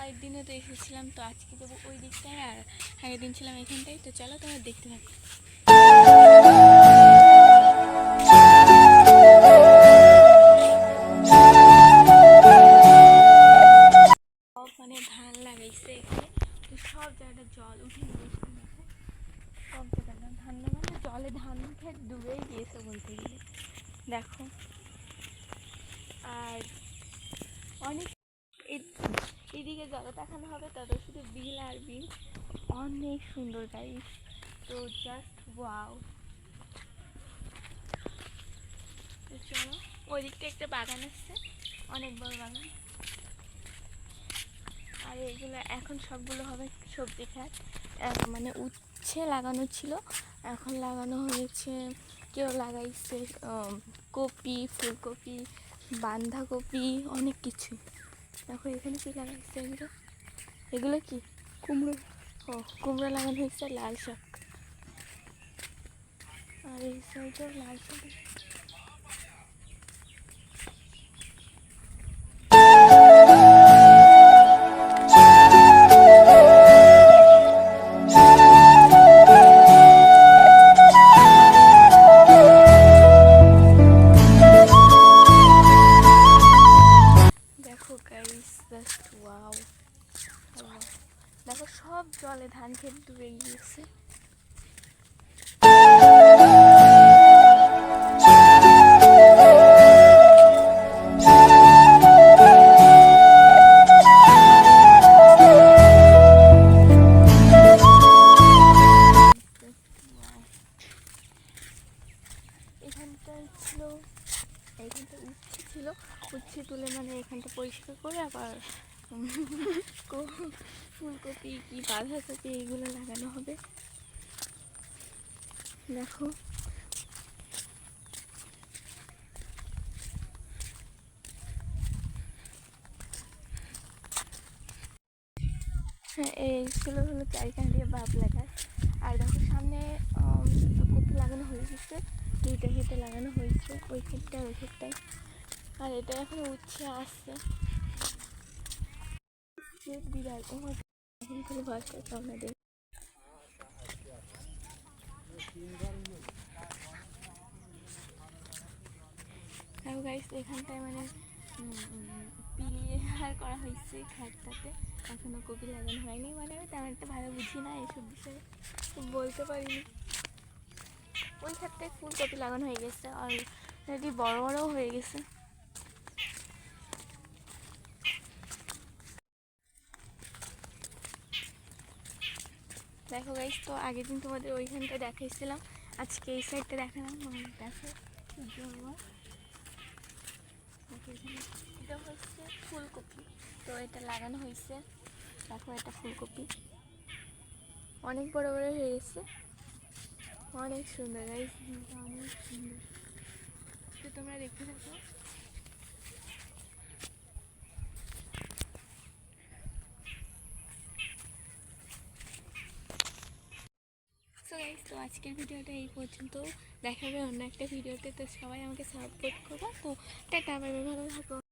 আগের দিনে তো এসেছিলাম, তো আজকে যাব ওই দিকটায় আর আগের দিন ছিলাম এখানটায়। তো চলো তোমরা দেখতে থাকো। মানে ধান লাগাইছে এখানে। সব জায়গাটা জল উঠে গিয়েছে। সব জায়গাটা ধান মানে জলে ধান খেত ডুবেই গিয়েছে বলতে গেলে। দেখো। আর অনেক এদিকে যত দেখানো হবে তত শুধু বিল আর বিল। অনেক সুন্দর গাইস তো জাস্ট ওয়াও তো চলো ওই দিকটা একটা বাগান আসছে অনেক বড় বাগান। আর এগুলো এখন সবগুলো হবে সবজি খাত মানে উচ্ছে লাগানো ছিল, এখন লাগানো হয়েছে, কেউ লাগাইছে কপি, ফুলকপি বাঁধাকপি অনেক কিছু। দেখো এখানে কি লাগাচ্ছে এগুলো? এগুলো কি? কুমড়ো। ও কুমড়ো লাগানো হয়েছে লাল শাক। আর এই সাইডেও লাল শাক। দেখো, সব জলে ধান ক্ষেত ডুবে গিয়েছে। ছিল এখানটা উচ্ছে ছিল। উচ্ছে তুলে মানে এখানটা পরিষ্কার করে আবার ফুলকপি কি বাঁধাকপি এইগুলো লাগানো হবে। দেখো। হ্যাঁ এইগুলো হলো চারিখান দিয়ে বাপ লাগায় আর দেখো সামনে কপি লাগানো হয়েছে, দুইটা খেতে লাগানো হয়েছে, ওই ক্ষেতটা ওই ক্ষেতটায়। আর এটা এখন উচ্ছে আসছে। বিড়াল, ও আমার এখন খালি ভয় করছে আপনাদের আর গাইস এখানটায় মানে পিলিয়ার করা হয়েছে খাটটাতে এখনও কপি লাগানো হয়নি মানে আমি তেমন একটা ভালো বুঝি না এসব বিষয়ে। বলতে পারিনি। ওই খাটটায় ফুলকপি লাগানো হয়ে গেছে আর এটি বড় বড়ও হয়ে গেছে। দেখো গাইস তো আগের দিন তোমাদের ওইখানটা দেখাইছিলাম। আজকে এই সাইডটা দেখালাম দেখো এটা হচ্ছে ফুলকপি, তো এটা লাগানো হয়েছে। দেখো এটা ফুলকপি। অনেক বড় বড় হয়ে গেছে। অনেক সুন্দর গাইস অনেক সুন্দর। তো তোমরা দেখতে থাকো সো গাইস তো আজকের ভিডিওটা এই পর্যন্ত। দেখা দেখাবে অন্য একটা ভিডিওতে। তো সবাই আমাকে সাপোর্ট করব তো টাটা বাই, ভালো থাকো।